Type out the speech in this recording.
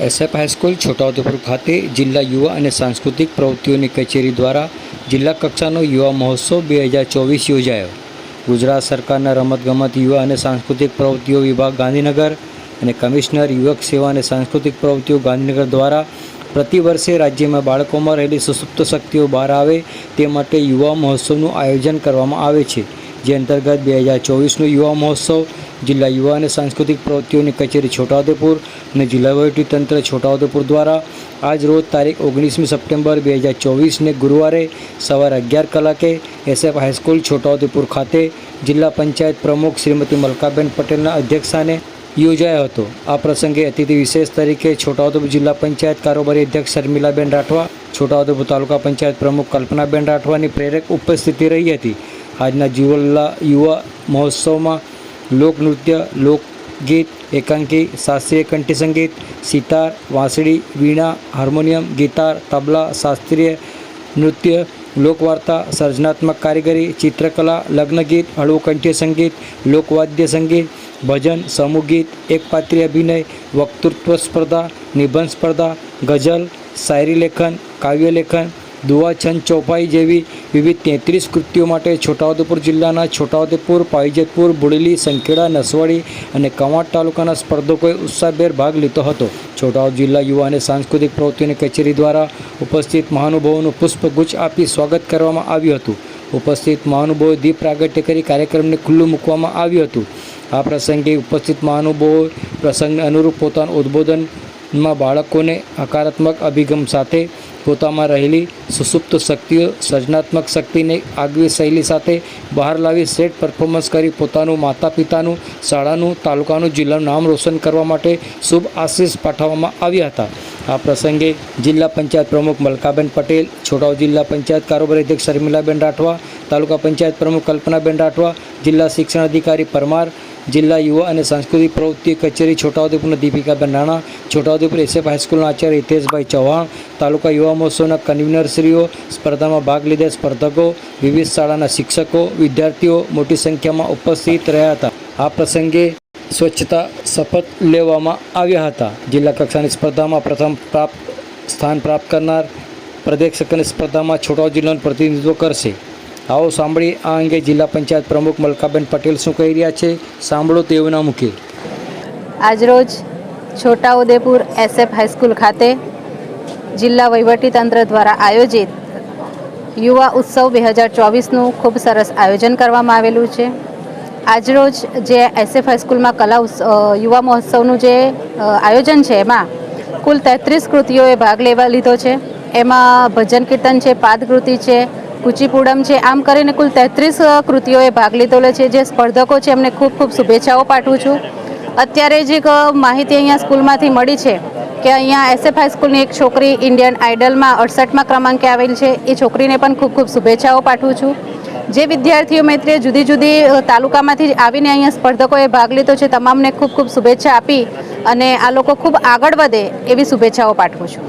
SF high school, Chhota Udepur ખાતે જિલ્લા યુવા અને સાંસ્કૃતિક પ્રવૃત્તિઓની કચેરી દ્વારા જિલ્લા કક્ષાનો યુવા મહોત્સવ બે હજાર ચોવીસ યોજાયો. ગુજરાત સરકારના રમતગમત યુવા અને સાંસ્કૃતિક પ્રવૃત્તિઓ વિભાગ ગાંધીનગર અને કમિશનર યુવક સેવા અને સાંસ્કૃતિક પ્રવૃત્તિઓ ગાંધીનગર દ્વારા પ્રતિ વર્ષે રાજ્યમાં બાળકોમાં રહેલી સુસુપ્ત શક્તિઓ બહાર આવે તે માટે યુવા મહોત્સવનું આયોજન કરવામાં આવે છે. જે અંતર્ગત બે હજાર ચોવીસનો યુવા મહોત્સવ જિલ્લા યુવા અને સાંસ્કૃતિક પ્રવૃત્તિઓની કચેરી છોટાઉદેપુર અને જિલ્લા તંત્ર છોટાઉદેપુર દ્વારા આજ રોજ તારીખ ઓગણીસમી સપ્ટેમ્બર બે હજાર ચોવીસને ગુરુવારે સવારે અગિયાર કલાકે એસએફ હાઈસ્કૂલ છોટાઉદેપુર ખાતે જિલ્લા પંચાયત પ્રમુખ શ્રીમતી મલકાબેન પટેલના અધ્યક્ષસ્થાને યોજાયો હતો. આ પ્રસંગે અતિથિ વિશેષ તરીકે છોટાઉદેપુર જિલ્લા પંચાયત કારોબારી અધ્યક્ષ શર્મિલાબેન રાઠવા, છોટાઉદેપુર તાલુકા પંચાયત પ્રમુખ કલ્પનાબેન રાઠવાની પ્રેરક ઉપસ્થિતિ રહી હતી. આજના જીવલ્લા યુવા મહોત્સવમાં લોકનૃત્ય લોકગીત એકાંકી, શાસ્ત્રીય કંઠી સંગીત, સિતાર, વાંસળી, વીણા, હાર્મોનિયમ, ગીતાર, તબલા, શાસ્ત્રીય નૃત્ય, લોકવાર્તા, સર્જનાત્મક કારીગરી, ચિત્રકલા, લગ્નગીત હળવું કંઠ્ય સંગીત, લોકવાદ્ય સંગીત, ભજન, સમૂહ ગીત, એકપાત્રી અભિનય, વક્તૃત્વ સ્પર્ધા, નિબંધ સ્પર્ધા, ગઝલ, શાયરી લેખન, કાવ્ય લેખન, દુઆ છંદ ચોપાઈ જેવી વિવિધ તેત્રીસ કૃત્યો માટે છોટાઉદેપુર જિલ્લાના છોટાઉદેપુર, પાઇજતપુર, બુડેલી, સંખેડા, નસવાડી અને કવાંટ તાલુકાના સ્પર્ધકોએ ઉત્સાહભેર ભાગ લીધો હતો. છોટાઉદ જિલ્લા યુવા અને સાંસ્કૃતિક પ્રવૃત્તિની કચેરી દ્વારા ઉપસ્થિત મહાનુભાવોનું પુષ્પગુચ્છ આપી સ્વાગત કરવામાં આવ્યું હતું. ઉપસ્થિત મહાનુભાવોએ દીપ પ્રાગટ્ય કરી કાર્યક્રમને ખુલ્લું મૂકવામાં આવ્યું હતું. આ પ્રસંગે ઉપસ્થિત મહાનુભાવોએ પ્રસંગને અનુરૂપ પોતાનું ઉદ્બોધનમાં બાળકોને હકારાત્મક અભિગમ સાથે પોતામાં રહેલી સુસુપ્ત શક્તિઓ, સર્જનાત્મક શક્તિને આગવી શૈલી સાથે બહાર લાવી શ્રેષ્ઠ પરફોર્મન્સ કરી પોતાનું માતા પિતાનું શાળાનું, તાલુકાનું જિલ્લાનું નામ રોશન કરવા માટે શુભ આશીષ પાઠવવામાં આવ્યા હતા. આ પ્રસંગે જિલ્લા પંચાયત પ્રમુખ મલકાબેન પટેલ, છોટાઉ જિલ્લા પંચાયત કારોબારી અધ્યક્ષ શર્મિલાબેન રાઠવા, તાલુકા પંચાયત પ્રમુખ કલ્પનાબેન રાઠવા, જિલ્લા શિક્ષણ અધિકારી પરમાર જિલ્લા યુવા અને સાંસ્કૃતિક પ્રવૃત્તિ કચેરી છોટાઉદેપુરના દીપિકાબેન રાણા, છોટાઉદેપુર એસએફ હાઈસ્કૂલના આચાર્ય હિતેશભાઈ ચૌહાણ, તાલુકા યુવા મહોત્સવના કન્વીનરશ્રીઓ, સ્પર્ધામાં ભાગ લીધેલ સ્પર્ધકો, વિવિધ શાળાના શિક્ષકો, વિદ્યાર્થીઓ મોટી સંખ્યામાં ઉપસ્થિત રહ્યા હતા. આ પ્રસંગે સ્વચ્છતા શપથ લેવામાં આવ્યા હતા. જિલ્લા કક્ષાની સ્પર્ધામાં પ્રથમ પ્રાપ્ત સ્થાન પ્રાપ્ત કરનાર પ્રદેશકની સ્પર્ધામાં છોટાઉ જિલ્લાનું પ્રતિનિધિત્વ કરશે. આવો સાંભળી આ અંગે જિલ્લા પંચાયત પ્રમુખ મલકાબેન પટેલ શું કહી રહ્યા છે? સાંભળો તેઓના મુખે. આજરોજ છોટાઉદેપુર એસએફ હાઈસ્કૂલ ખાતે જિલ્લા વહીવટીતંત્ર દ્વારા આયોજિત યુવા ઉત્સવ બે હજાર ચોવીસનું ખૂબ સરસ આયોજન કરવામાં આવેલું છે. આજરોજ જે એસએફ હાઈસ્કૂલમાં કલા યુવા મહોત્સવનું જે આયોજન છે, એમાં કુલ તેત્રીસ કૃતિઓએ ભાગ લેવા લીધો છે. એમાં ભજન કીર્તન છે પાદકૃતિ છે કુચીપુડમ છે. આમ કરીને કુલ તેત્રીસ કૃતિઓએ ભાગ લીધેલો છે, જે સ્પર્ધકો છે એમને ખૂબ ખૂબ શુભેચ્છાઓ પાઠવું છું. અત્યારે જે માહિતી અહીંયા સ્કૂલમાંથી મળી છે કે અહીંયા એસએફ હાઈસ્કૂલની એક છોકરી ઇન્ડિયન આઇડલમાં અડસઠમાં ક્રમાંકે આવેલ છે. એ છોકરીને પણ ખૂબ ખૂબ શુભેચ્છાઓ પાઠવું છું. જે વિદ્યાર્થીઓ મૈત્રીએ જુદી જુદી તાલુકામાંથી આવીને અહીંયા સ્પર્ધકોએ ભાગ લીધો છે, તમામને ખૂબ ખૂબ શુભેચ્છા આપી અને આ લોકો ખૂબ આગળ વધે એવી શુભેચ્છાઓ પાઠવું છું.